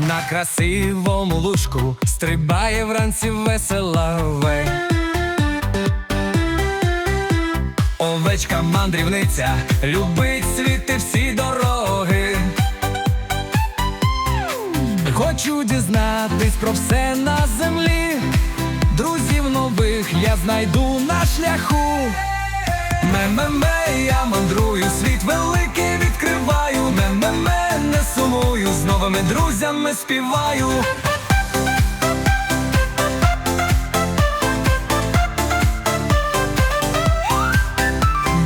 на красивому лужку стрибає вранці весела вей. Овечка мандрівниця любить світи всі дороги. Хочу дізнатись про все на землі. Друзів нових я знайду на шляху. Новими друзями співаю.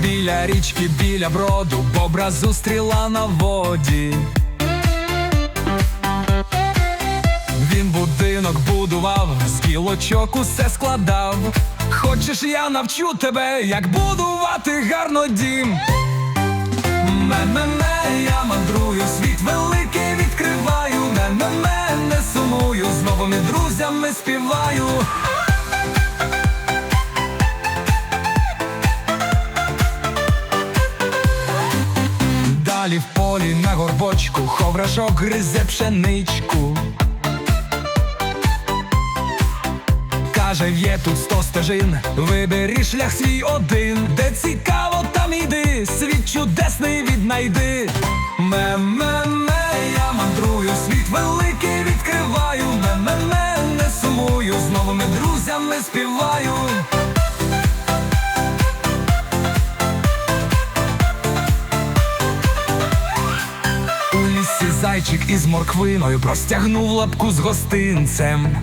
Біля річки, біля броду, бобра зустріла на воді. Він будинок будував, з гілочок усе складав. Хочеш, я навчу тебе, як будувати гарно дім. Ме-ме-ме, я мандрую, світ великий друзями співаю. Далі в полі на горбочку, ховрашок гризе пшеничку. Каже, є тут сто стежин, вибери шлях свій один, де цікаво, лісі із морквиною простягнув лапку з гостинцем.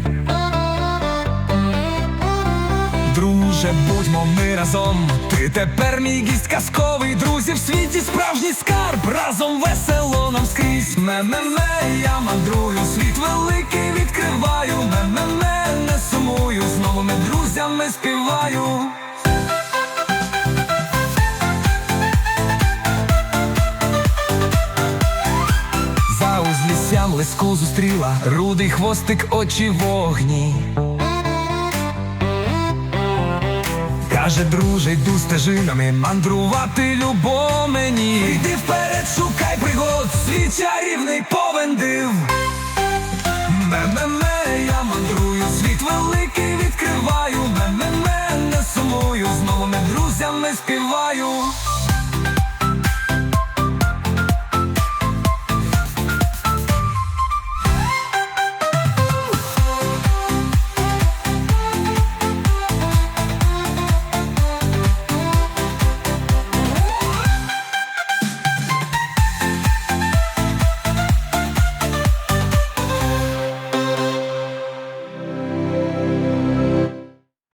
Друже, будьмо ми разом. Ти тепер мій гість казковий, друзі в світі справжній скарб. Разом весело нам скрізь. Ме-ме-ме, я мандрую, світ великий відкриваю. Ме-ме-ме, не сумую, з новими друзями співаю. Узліссям зустріла, рудий хвостик очі вогні. Каже, друже, йду стежинами, мандрувати любо мені. Йди вперед, шукай пригод, свій чарівний повен див. Ме-ме-ме, я мандрую, світ великий відкриваю. Ме-ме-ме, не сумую, з новими друзями співаю.